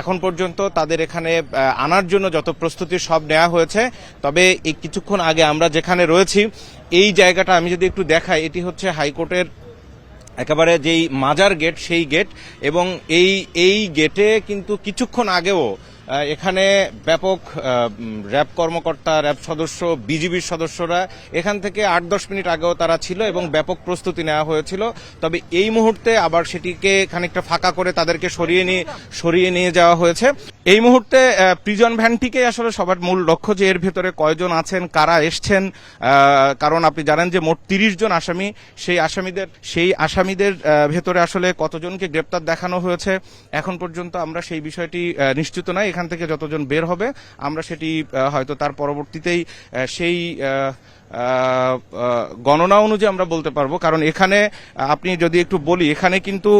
এখন পর্যন্ত তাদের এখানে আনার জন্য যত প্রস্তুতি সব নেওয়া হয়েছে। তবে এই কিছুক্ষণ আগে আমরা যেখানে রয়েছি, এই জায়গাটা আমি যদি একটু দেখাই, এটি হচ্ছে হাইকোর্টের একেবারে যেই মাজার গেট, সেই গেট এবং এই এই গেটে কিন্তু কিছুক্ষণ আগেও এখানে ব্যাপক র্যাব কর্মকর্তা, র্যাব সদস্য, বিজিবির সদস্যরা এখান থেকে আট দশ মিনিট আগেও তারা ছিল এবং ব্যাপক প্রস্তুতি নেওয়া হয়েছিল। তবে এই মুহূর্তে আবার সেটিকে খানিকটা ফাঁকা করে তাদেরকে সরিয়ে নিয়ে সরিয়ে নিয়ে যাওয়া হয়েছে। এই মুহূর্তে প্রিজন ভ্যানটিকে আসলে সবার মূল লক্ষ্য যে এর ভেতরে কয়জন আছেন, কারা এসছেন কারণ আপনি জানেন যে মোট তিরিশ জন আসামি। সেই আসামিদের সেই আসামিদের ভেতরে আসলে কতজনকে গ্রেপ্তার দেখানো হয়েছে, এখন পর্যন্ত আমরা সেই বিষয়টি নিশ্চিত নয়। এখান থেকে যতজন বের হবে, আমরা সেটি হয়তো তার পরবর্তীতেই সেই গণনা অনুযায়ী আমরা বলতে পারব। কারণ এখানে আপনি যদি একটু বলি, এখানে কিন্তু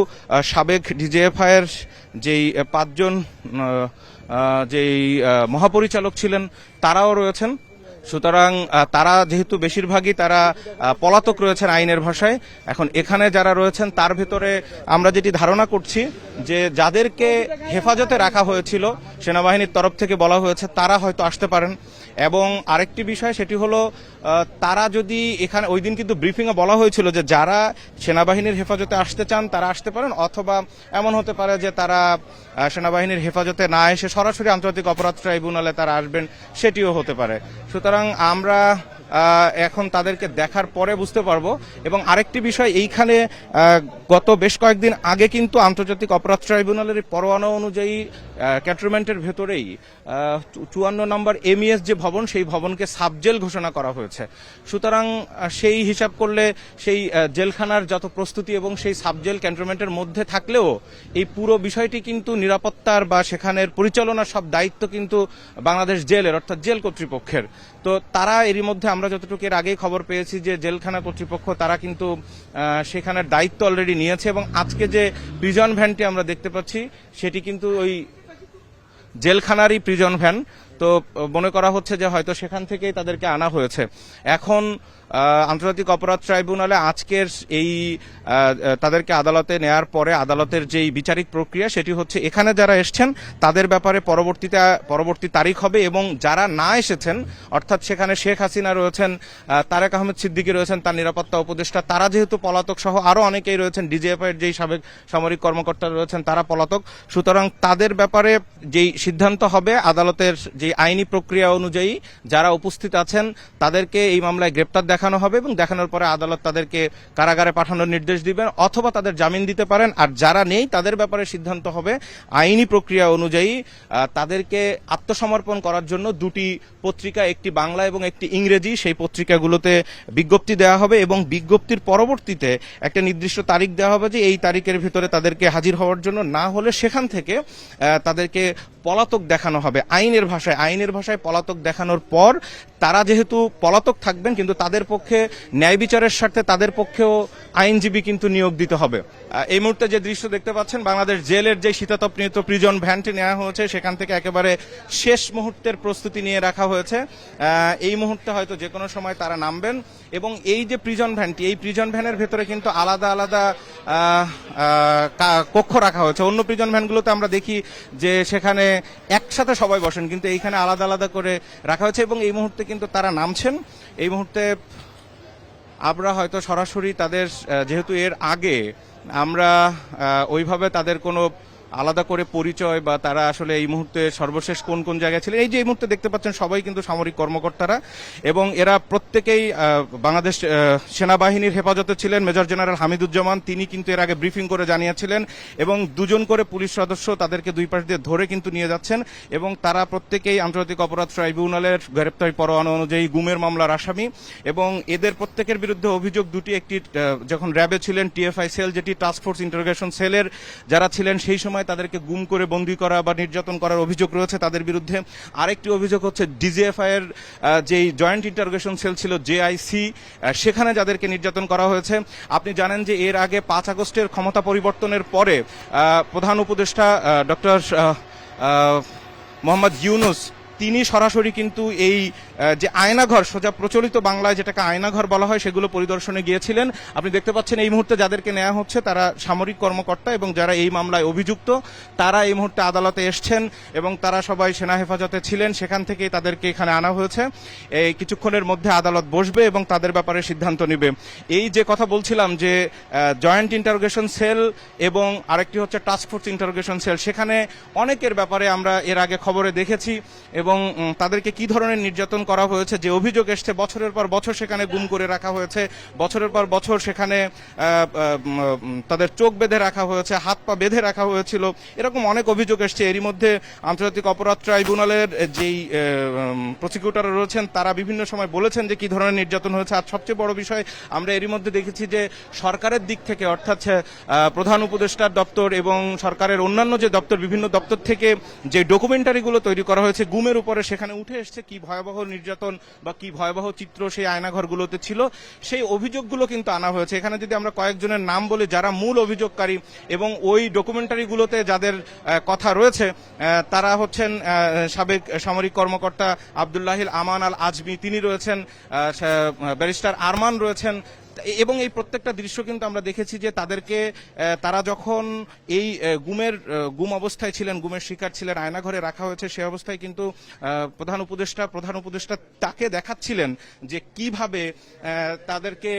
সাবেক ডিজিএফআই এর যেই পাঁচজন যেই মহাপরিচালক ছিলেন, তারাও রয়েছেন। সুতরাং তারা যেহেতু বেশিরভাগই তারা পলাতক রয়েছেন আইনের ভাষায়, এখন এখানে যারা রয়েছেন, তার ভেতরে আমরা যেটি ধারণা করছি যে যাদেরকে হেফাজতে রাখা হয়েছিল সেনাবাহিনীর তরফ থেকে বলা হয়েছে তারা হয়তো আসতে পারেন। এবং আরেকটি বিষয় সেটি হলো তারা যদি এখানে ওই দিন কিন্তু ব্রিফিংয়ে বলা হয়েছিল যে যারা সেনাবাহিনীর হেফাজতে আসতে চান তারা আসতে পারেন, অথবা এমন হতে পারে যে তারা সেনাবাহিনীর হেফাজতে না এসে সরাসরি আন্তর্জাতিক অপরাধ ট্রাইব্যুনালে তারা আসবেন, সেটিও হতে পারে। সুতরাং আমরা এখন তাদেরকে দেখার পরে বুঝতে পারব। এবং আরেকটি বিষয়, এইখানে গত বেশ কয়েকদিন আগে কিন্তু আন্তর্জাতিক অপরাধ ট্রাইব্যুনালের পরোয়ানা অনুযায়ী ক্যান্টনমেন্টের ভেতরেই চুয়ান্ন নম্বর এমইএস যে ভবন, সেই ভবনকে সাবজেল ঘোষণা করা হয়েছে। সুতরাং সেই হিসাব করলে সেই জেলখানার যত প্রস্তুতি এবং সেই সাবজেল ক্যান্টনমেন্টের মধ্যে থাকলেও, এই পুরো বিষয়টি কিন্তু নিরাপত্তার বা সেখানের পরিচালনার সব দায়িত্ব কিন্তু বাংলাদেশ জেলের, অর্থাৎ জেল কর্তৃপক্ষের। তো তারা এরই মধ্যে আমরা যতটুকু এর আগেই খবর পেয়েছি যে জেলখানা কর্তৃপক্ষ, তারা কিন্তু সেখানের দায়িত্ব অলরেডি নিয়েছে এবং আজকে যে প্রিজন ভ্যানটি আমরা দেখতে পাচ্ছি, সেটি কিন্তু ওই জেলখানারই প্রিজন ভ্যান তো মনে করা হচ্ছে যে হয়তো সেখান থেকেই তাদেরকে আনা হয়েছে। এখন আন্তর্জাতিক অপরাধ ট্রাইব্যুনালে আজকের এই তাদেরকে আদালতে নেয়ার পরে আদালতের যেই বিচারিক প্রক্রিয়া, সেটি হচ্ছে এখানে যারা এসছেন, তাদের ব্যাপারে পরবর্তীতে, পরবর্তী তারিখ হবে এবং যারা না এসেছেন, অর্থাৎ সেখানে শেখ হাসিনা রয়েছেন তারেক আহমেদ সিদ্দিকি রয়েছেন, তার নিরাপত্তা উপদেষ্টা, তারা যেহেতু পলাতক সহ আরও অনেকেই রয়েছেন ডিজিএফআই এর যেই সাবেক সামরিক কর্মকর্তা রয়েছেন, তারা পলাতক। সুতরাং তাদের ব্যাপারে যেই সিদ্ধান্ত হবে, আদালতের যে আইনি প্রক্রিয়া অনুযায়ী যারা উপস্থিত আছেন, তাদেরকে এই মামলায় গ্রেপ্তার দেখানো হবে এবং দেখানোর পরে আদালত তাদেরকে কারাগারে পাঠানোর নির্দেশ দিবেন অথবা তাদের জামিন দিতে পারেন। আর যারা নেই, তাদের ব্যাপারে সিদ্ধান্ত হবে আইনি প্রক্রিয়া অনুযায়ী তাদেরকে আত্মসমর্পণ করার জন্য দুটি পত্রিকা, একটি বাংলা এবং একটি ইংরেজি, সেই পত্রিকাগুলোতে বিজ্ঞপ্তি দেওয়া হবে এবং বিজ্ঞপ্তির পরবর্তীতে একটা নির্দিষ্ট তারিখ দেওয়া হবে যে এই তারিখের ভিতরে তাদেরকে হাজির হওয়ার জন্য না হলে সেখান থেকে তাদেরকে পলাতক দেখানো হবে আইনের ভাষায়। আইনের ভাষায় পলাতক দেখানোর পর তারা যেহেতু পলাতক থাকবেন, কিন্তু তাদের পক্ষে ন্যায় বিচারের স্বার্থে তাদের পক্ষেও আইনজীবী কিন্তু নিয়োগ দিতে হবে। এই মুহূর্তে যে দৃশ্য দেখতে পাচ্ছেন, বাংলাদেশ জেলের যে শীতাতপনিত প্রিজন ভ্যানটি নেওয়া হয়েছে, সেখান থেকে একেবারে শেষ মুহূর্তের প্রস্তুতি নিয়ে রাখা হয়েছে। এই মুহূর্তে হয়তো যে কোনো সময় তারা নামবেন এবং এই যে প্রিজন ভ্যানটি, এই প্রিজন ভ্যানের ভেতরে কিন্তু আলাদা আলাদা কক্ষ রাখা হয়েছে। অন্য প্রিজন ভ্যানগুলোতে আমরা দেখি যে সেখানে একসাথে সবাই বসেন, কিন্তু এইখানে আলাদা আলাদা করে রাখা হয়েছে এবং এই মুহূর্তে কিন্তু তারা নামছেন। এই মুহূর্তে আমরা হয়তো সরাসরি তাদের যেহেতু এর আগে আমরা ওইভাবে তাদের কোনো আলাদা করে পরিচয় বা তারা আসলে এই মুহূর্তে সর্বশেষ কোন কোন জায়গায় ছিলেন? এই যে এই মুহূর্তে দেখতে পাচ্ছেন সবাই কিন্তু সামরিক কর্মকর্তারা এবং এরা প্রত্যেকেই বাংলাদেশ সেনাবাহিনীর হেফাজতে ছিলেন। মেজর জেনারেল হামিদুজ্জামান, তিনি কিন্তু এর আগে ব্রিফিং করে জানিয়েছিলেন এবং দুজন করে পুলিশ সদস্য তাদেরকে দুই পাশ দিয়ে ধরে কিন্তু নিয়ে যাচ্ছেন এবং তারা প্রত্যেকেই আন্তর্জাতিক অপরাধ ট্রাইব্যুনালের গ্রেপ্তারি পরোয়ানা অনুযায়ী গুমের মামলার আসামি এবং এদের প্রত্যেকের বিরুদ্ধে অভিযোগ দুটি, একটি যখন র্যাবে ছিলেন টিএফআই সেল, যেটি টাস্ক ফোর্স ইন্টারোগেশন সেলের যারা ছিলেন সেই সময় তাদেরকে গুম করে বন্দি করা বা নির্যাতন করার অভিযোগ রয়েছে তাদের বিরুদ্ধে। আরেকটি অভিযোগ হচ্ছে ডিজিএফআই এর যেই জয়েন্ট ইন্টারোগেশন সেল ছিল জেআইসি সেখানে যাদেরকে নির্যাতন করা হয়েছে। আপনি জানেন যে এর আগে পাঁচ আগস্টের ক্ষমতা পরিবর্তনের পরে প্রধান উপদেষ্টা ডক্টর মোহাম্মদ ইউনুস তিনি সরাসরি কিন্তু এই যে আয়নাঘর, সোজা প্রচলিত বাংলায় যেটাকে আয়নাঘর বলা হয়, সেগুলো পরিদর্শনে গিয়েছিলেন। আপনি দেখতে পাচ্ছেন এই মুহূর্তে যাদেরকে নেওয়া হচ্ছে তারা সামরিক কর্মকর্তা এবং যারা এই মামলায় অভিযুক্ত, তারা এই মুহূর্তে আদালতে এসছেন এবং তারা সবাই সেনা হেফাজতে ছিলেন। সেখান থেকেই তাদেরকে এখানে আনা হয়েছে। এই কিছুক্ষণের মধ্যে আদালত বসবে এবং তাদের ব্যাপারে সিদ্ধান্ত নেবে। এই যে কথা বলছিলাম যে জয়েন্ট ইন্টারোগেশন সেল এবং আরেকটি হচ্ছে টাস্ক ফোর্স ইন্টারোগেশন সেল, সেখানে অনেকের ব্যাপারে আমরা এর আগে খবরে দেখেছি এবং তাদেরকে কি ধরনের নির্যাতন করা হয়েছে, যে অভিযোগ এসছে, বছরের পর বছর সেখানে গুম করে রাখা হয়েছে, বছরের পর বছর সেখানে তাদের চোখ বেঁধে রাখা হয়েছে, হাত পা বেঁধে রাখা হয়েছিল, এরকম অনেক অভিযোগ এসছে। এরই মধ্যে আন্তর্জাতিক অপরাধ ট্রাইব্যুনালের যেই প্রসিকিউটর রয়েছেন, তারা বিভিন্ন সময় বলেছেন যে কি ধরনের নির্যাতন হয়েছে। আর সবচেয়ে বড় বিষয়, আমরা এরই মধ্যে দেখেছি যে সরকারের দিক থেকে, অর্থাৎ প্রধান উপদেষ্টার দপ্তর এবং সরকারের অন্যান্য যে দপ্তর, বিভিন্ন দপ্তর থেকে যে ডকুমেন্টারিগুলো তৈরি করা হয়েছে, গুমের উপরে সেখানে উঠে এসছে, কি ভয়াবহ নির্যাতন বা কি ভয়াবহ চিত্র সেই আয়নাঘরগুলোতে ছিল। সেই অভিযোগগুলো কিন্তু আনা হয়েছে। এখানে যদি আমরা কয়েকজনের নাম বলি, যারা মূল অভিযোগকারী এবং ওই ডকুমেন্টারিগুলোতে যাদের কথা রয়েছে তারা হচ্ছেন সাবেক সামরিক কর্মকর্তা আবদুল্লাহিল আমান আল আজমি তিনি রয়েছেন ব্যারিস্টার আরমান রয়েছেন এবং এই প্রত্যেকটা দৃশ্য কিন্তু আমরা দেখেছি যে তাদেরকে তারা যখন এই গুমের গুম অবস্থায় ছিলেন, গুমের শিকার ছিলেন, আয়নাঘরে রাখা হয়েছে, সে অবস্থায় কিন্তু প্রধান উপদেষ্টা প্রধান উপদেষ্টা তাকে দেখাচ্ছিলেন যে কীভাবে তাদেরকে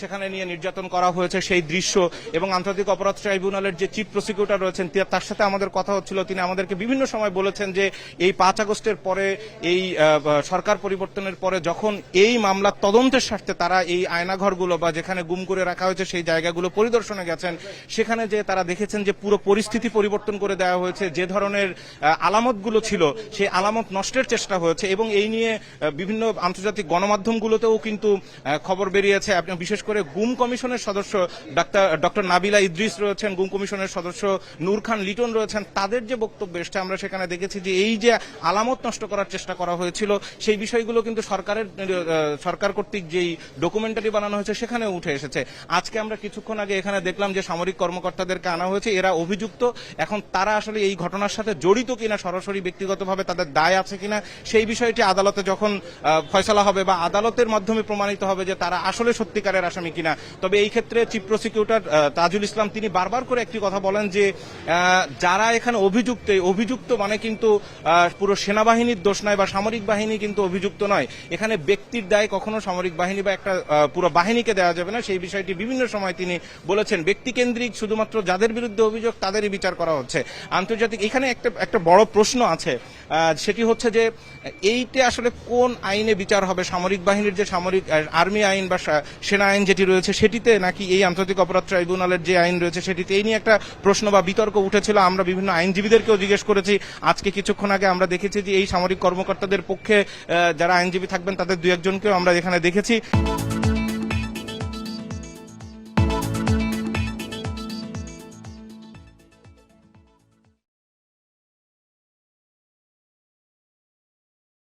সেখানে নিয়ে নির্যাতন করা হয়েছে সেই দৃশ্য এবং আন্তর্জাতিক অপরাধ ট্রাইব্যুনালের যে চিফ প্রসিকিউটর রয়েছেন তার সাথে আমাদের কথা হচ্ছিল, তিনি আমাদেরকে বিভিন্ন সময় বলেছেন যে এই পাঁচ আগস্টের পরে এই সরকার পরিবর্তনের পরে যখন এই মামলার তদন্তের স্বার্থে তারা এই আয়নাঘরগুলো বা যেখানে গুম করে রাখা হয়েছে সেই জায়গাগুলো পরিদর্শনে গেছেন। সেখানে যে তারা দেখেছেন যে পুরো পরিস্থিতি পরিবর্তন করে দেওয়া হয়েছে, যে ধরনের আলামতগুলো ছিল, সেই আলামত নষ্টের চেষ্টা হয়েছে এবং এই নিয়ে বিভিন্ন আন্তর্জাতিক গণমাধ্যমগুলোতেও কিন্তু খবর বেরিয়েছে। বিশেষ করে গুম কমিশনের সদস্য ডক্টর নাবিলা ইদ্রিস রয়েছেন, গুম কমিশনের সদস্য নূর খান লিটন রয়েছেন, তাদের যে বক্তব্য এসছে, আমরা সেখানে দেখেছি যে এই যে আলামত নষ্ট করার চেষ্টা করা হয়েছিল, সেই বিষয়গুলো কিন্তু সরকারের সরকার কর্তৃক যেই ডকুমেন্টারি বানানো হয়েছে সেখানে উঠে এসেছে। আজকে আমরা কিছুক্ষণ আগে এখানে দেখলাম যে সামরিক কর্মকর্তাদেরকে আনা হয়েছে। এরা অভিযুক্ত। এখন তারা আসলে এই ঘটনার সাথে জড়িত কিনা, সরাসরি ব্যক্তিগতভাবে তাদের দায় আছে কিনা, সেই বিষয়টি আদালতে যখন ফয়সলা হবে বা আদালতের মাধ্যমে প্রমাণিত হবে যে তারা আসলে সত্যিকারের আসামি কিনা, তবে এই ক্ষেত্রে চিফ প্রসিকিউটর তাজুল ইসলাম তিনি বারবার করে একটি কথা বলেন যে যারা এখানে অভিযুক্ত অভিযুক্ত মানে কিন্তু পুরো সেনাবাহিনীর দোষ নয় বা সামরিক বাহিনী কিন্তু অভিযুক্ত নয়। এখানে ব্যক্তির দায় কখনো সামরিক বাহিনী বা একটা পুরো বাহিনীকে দেওয়া যাবে না। সেই বিষয়টি বিভিন্ন সময় তিনি বলেছেন, ব্যক্তিকেন্দ্রিক শুধুমাত্র যাদের বিরুদ্ধে অভিযোগ তাদেরই বিচার করা হচ্ছে। আন্তর্জাতিক এখানে একটা একটা বড় প্রশ্ন আছে সেটি হচ্ছে যে এইটা আসলে কোন আইনে বিচার হবে? সামরিক বাহিনীর যে সামরিক আর্মি আইন বা সেনা আইন যেটি রয়েছে, সেটিতে নাকি এই আন্তর্জাতিক অপরাধ ট্রাইব্যুনালের যে আইন রয়েছে, সেটিতে এই নিয়ে একটা প্রশ্ন বা বিতর্ক উঠেছিল। আমরা বিভিন্ন আইনজীবীদেরকেও জিজ্ঞেস করেছি। আজকে কিছুক্ষণ আগে আমরা দেখেছি যে এই সামরিক কর্মকর্তাদের পক্ষে যারা আইনজীবী থাকবেন, তাদের দু একজনকেও আমরা এখানে দেখেছি।